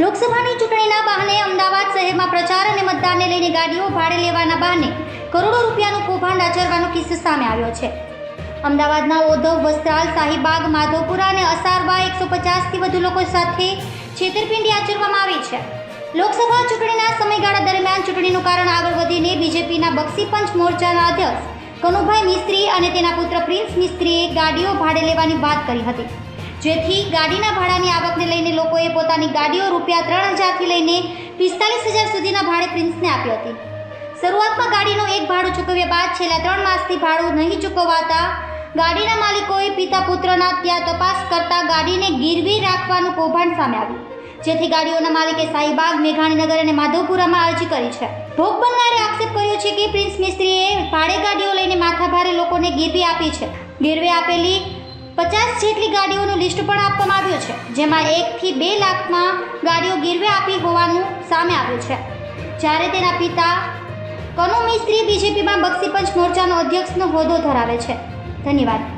લોકસભાની ચૂંટણીના બહાને અમદાવાદ શહેરમાં પ્રચાર અને મતદાનને લઈને ગાડીઓ ભાડે લેવાના બહાને કરોડો રૂપિયાનું કૌભાંડ આચરવાનો કિસ્સો સામે આવ્યો છે. અમદાવાદના ઓધવ વસ્ત્રાલ શાહીબાગ માધવપુરા અને અસારવા એકસો પચાસથી વધુ લોકો સાથે છેતરપિંડી આચરવામાં આવી છે. લોકસભા ચૂંટણીના સમયગાળા દરમિયાન ચૂંટણીનું કારણ આગળ વધીને બીજેપીના બક્ષીપંચ મોરચાના અધ્યક્ષ કનુભાઈ મિસ્ત્રી અને તેના પુત્ર પ્રિન્સ મિસ્ત્રીએ ગાડીઓ ભાડે લેવાની વાત કરી હતી. જેથી ગાડીના ભાડાની આવકને લઈને લોકોએ પોતાની ગાડીઓ રૂપિયા ત્રણ હજારથી લઈને પિસ્તાલીસ હજાર સુધીના ભાડે પ્રિન્સને આપી હતી. શરૂઆતમાં ગાડીનો એક ભાડું ચૂકવ્યા બાદ છેલ્લા ત્રણ માસથી ભાડું નહીં ચૂકવાતા ગાડીના માલિકોએ પિતા પુત્રના ત્યાં તપાસ કરતા ગાડીને ગીરવી રાખવાનું કૌભાંડ સામે આવ્યું, જેથી ગાડીઓના માલિકે શાહીબાગ મેઘાણીનગર અને માધવપુરામાં અરજી કરી છે. ભોગ બનનારે આક્ષેપ કર્યો છે કે પ્રિન્સ મિસ્ત્રીએ ભાડે ગાડીઓ લઈને માથાભારે લોકોને ગીરવી આપી છે. ગીરવે આપેલી પચાસ જેટલી ગાડીઓનું લિસ્ટ પણ આપવામાં આવ્યું છે, જેમાં એકથી બે લાખમાં ગાડીઓ ગીરવે આપી હોવાનું સામે આવ્યું છે. જ્યારે તેના પિતા કનુ મિસ્ત્રી બીજેપીમાં બક્ષીપંચ મોરચાનો અધ્યક્ષનો હોદ્દો ધરાવે છે. ધન્યવાદ.